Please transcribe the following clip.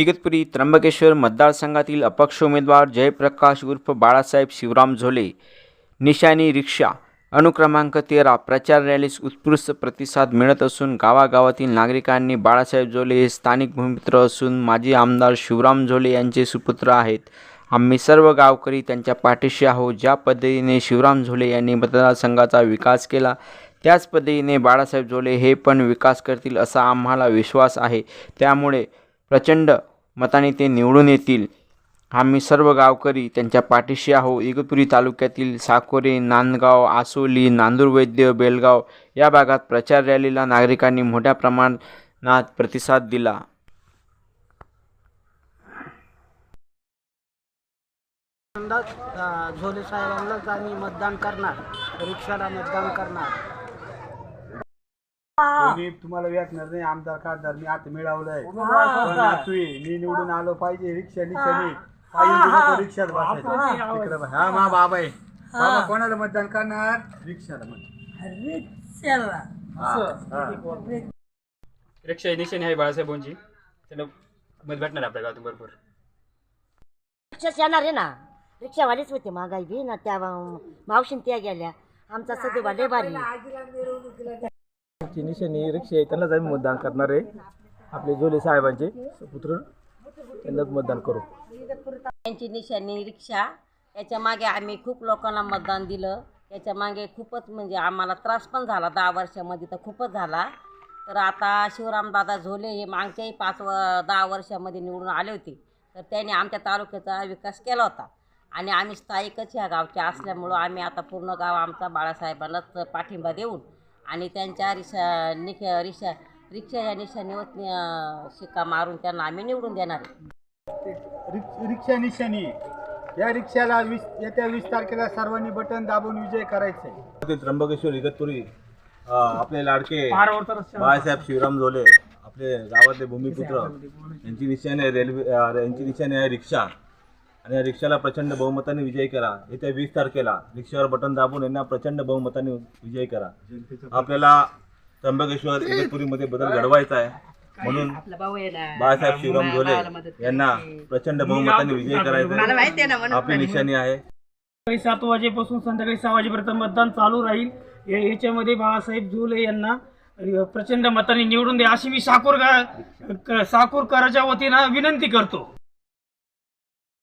इगतपुरी त्र्यंबकेश्वर मतदारसंघातील अपक्ष उमेदवार जयप्रकाश उर्फ बाळासाहेब शिवराम झोले निशाणी रिक्षा अनुक्रमांक तेरा प्रचार रॅलीस उत्कृष्ट प्रतिसाद मिळत असून गावागावातील नागरिकांनी बाळासाहेब झोले हे स्थानिक भूमिपुत्र असून माजी आमदार शिवराम झोले यांचे सुपुत्र आहेत. आम्ही सर्व गावकरी त्यांच्या पाठीशी आहोत. ज्या पद्धतीने शिवराम झोले यांनी मतदारसंघाचा विकास केला त्याच पद्धतीने बाळासाहेब झोले हे पण विकास करतील असा आम्हाला विश्वास आहे. त्यामुळे प्रचंड मताने ते निवडून येतील. आम्ही सर्व गावकरी त्यांच्या पाठीशी आहो इगतपुरी तालुक्यातील साकोरे नांदगाव आसोली नांदूरवैद्य बेलगाव या भागात प्रचार रॅलीला नागरिकांनी मोठ्या प्रमाणात प्रतिसाद दिला. झोले साहेबांनाच आम्ही मतदान करणार. रिक्षाला मतदान करणार. कोणी तुम्हाला व्यकणार नाही आमदार खासदार मी आता मिळवलंय. पण नातू आहे, मी निवडून आलो पाहिजे रिक्षा रिक्षाने पायी नको रिक्षात बसायचं. तिकडे बस. हा मा बाबा आहे बाबा कोणाला मतदान करणार? रिक्षाला मतदान हा. रिक्षा निशाणी आहे बाळासाहेबांची त्यांना मत भेटणार आपल्या गावातून भरपूर. रिक्षाच येणार आहे ना. रिक्षावालीच होते महागाई बी ना त्या मावशीन त्या गेल्या. आमचा सदुबा लय भारी. आहे. ची निशाणी रिक्षा आहे त्यांनाच आम्ही मतदान करणार आहे. आपले जोले साहेबांचे पुत्र त्यांनाच मतदान करू. त्यांची निशाणी रिक्षा याच्या मागे आम्ही खूप लोकांना मतदान दिलं. याच्या मागे खूपच म्हणजे आम्हाला त्रास पण झाला दहा वर्षामध्ये तर खूपच झाला. तर आता शिवरामदादा झोले हे मागच्याही पाच व दहा वर्षामध्ये निवडून आले होते. तर त्यांनी आमच्या तालुक्याचा विकास केला होता. आणि आम्ही स्थायिकच ह्या गावचे असल्यामुळं आम्ही आता पूर्ण गाव आमचा बाळासाहेबांनाच पाठिंबा देऊन आणि त्यांच्या रिक्षा निक रिक्षा रिक्षा या निशाणीवर अं, शिक्का मारून त्यांना आम्ही निवडून देणार रिक्षा निशाणी. या रिक्षाला वीस येत्या वीस तारखेला सर्वांनी बटन दाबून विजय करायचा. ते त्र्यंबकेश्वर इगतपुरी अ, आपले लाडके बाळासाहेब शिवराम झोले आपले गावातले भूमिपुत्र यांची निशाणी आहे रेल्वे अ, यांची निशाणी आहे रिक्षा. आणि या रिक्षाला प्रचंड बहुमताने विजयी करा. येत्या वीस तारखेला रिक्षावर बटन दाबून यांना प्रचंड बहुमताने विजय करा. आपल्याला त्र्यंबकेश्वर इगतपुरीमध्ये बदल घडवायचा आहे. म्हणून बाळासाहेब शिवराम झोले यांना प्रचंड बहुमताने विजय करायचा आपली निशाणी आहे. सकाळी सात वाजेपासून संध्याकाळी सहा वाजेपर्यंत मतदान चालू राहील. याच्यामध्ये बाळासाहेब झोले यांना प्रचंड मताने निवडून द्या. अशी मी साकूर साकूरकराच्या वतीनं विनंती करतो.